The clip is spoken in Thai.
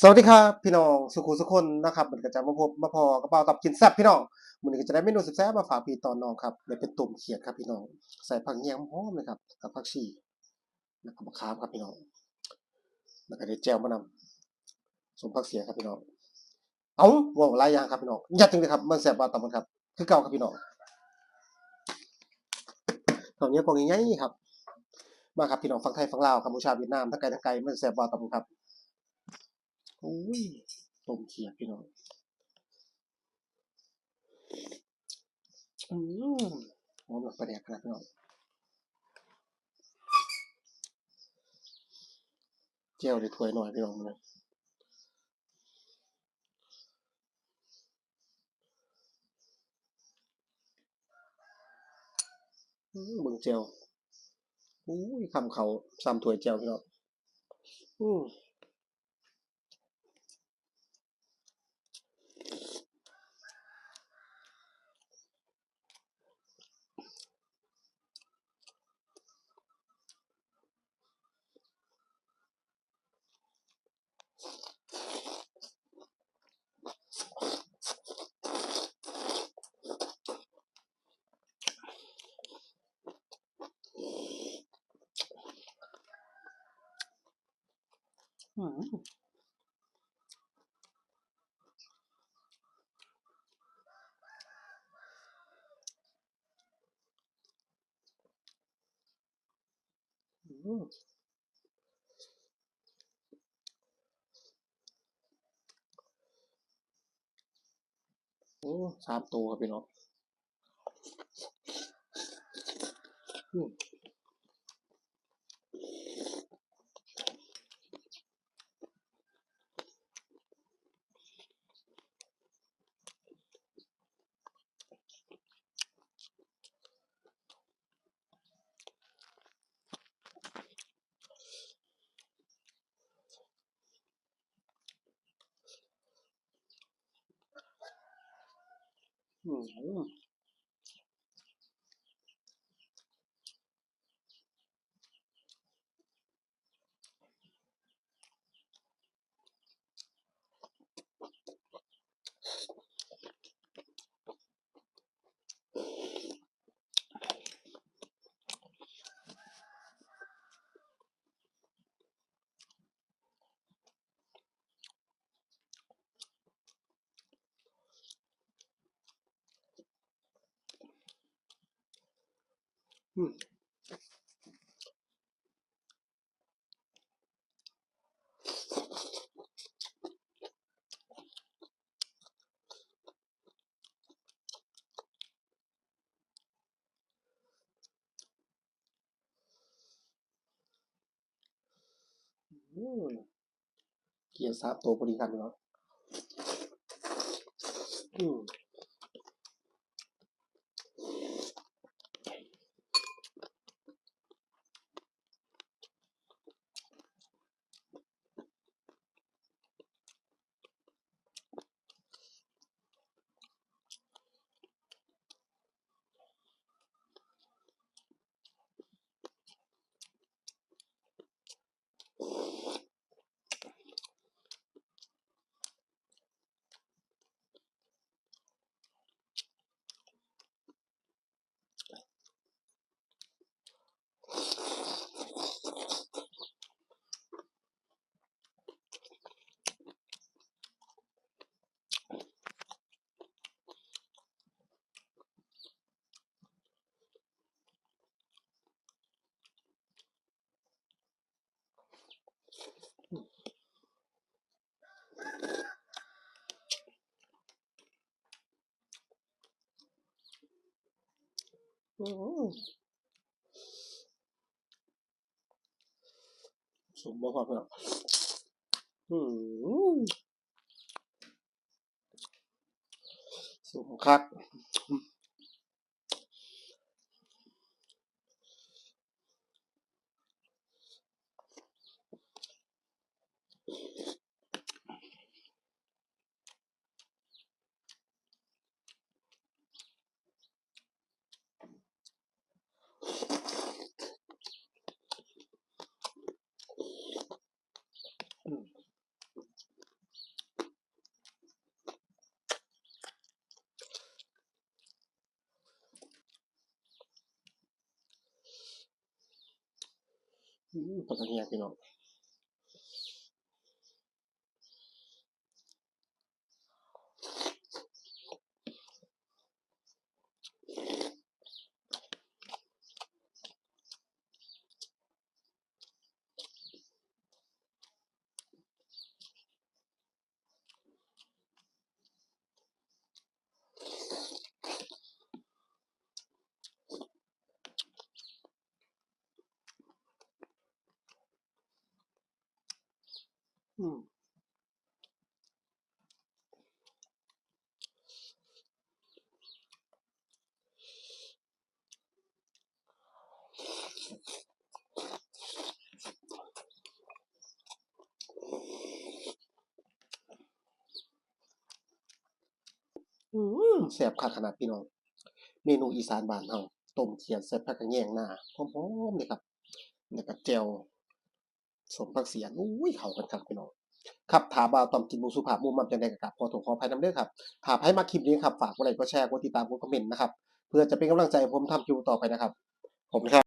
สวัสดีครับพี่น้องสุขุสุคนนะครับมันก็จะมาพบมาพอ กระเป๋าตับกินแซ่บพี่น้องมันนี้ก็จะได้เมนูแซ่บมาฝากพี่ตอนน้องครับเลยเป็นตุ่มเขียดครับพี่น้อง ใส่ผักเงี้ยงหอมเลยครับกับผักชีแล้วก็มะขามครับพี่น้องแล้วก็ได้แจ่วมะนำสมผักเสียครับพี่น้องเอาว้าวหลายอย่างครับพี่น้องยัดจริงเลยครับมันแซ่บว่าตับมันครับ คือเก่าครับพี่น้องตอนนี้พวกง่ายๆครับมาครับพี่น้องฝั่งไทยฝั่งลาวกัมพูชาเวียดนามทั้งไกลทั้งไกลมันแซ่บว่าตับมันครับ โอ้ยต้มเขียดพี่น้องอืมหอมหลักประเดี๋ยวขนาดพี่น้องเจียวในถ้วยหน่อยพี่น้องนะเบิ่งเจียวอุ้ยคำเขาซ้ำถ้วยเจียวพี่น้องอืม อืมอืมโอ้สามตัวครับพี่น้อง อืมอื เกียร์สามตัวพอดีครับพี่น้องอืมอืม สมบูรณ์ครับพี่น้องอืมสมคัก มผักกระเฮี แซ่บคักขนาดพี่น้อง เมนูอีสานบ้านเฮาต้มเขียดใส่ผักกระแยงหน้าหอมๆเลยครับแล้วก็แจ่วสมผักเสียนอุ้ยเข้ากันคักพี่น้องครับถาบ่าวตอมกินมูสุภาพมูมัมจังไดก็กราบขอโทษขออภัยนำเด้อครับถ้าไผมักคลิปนี้ครับ ฝากกดไลค์กดแชร์กดติดตามกดคอมเมนต์นะครับ เพื่อจะเป็นกำลังใจผมทำคลิปต่อไปนะครับ ผมครับ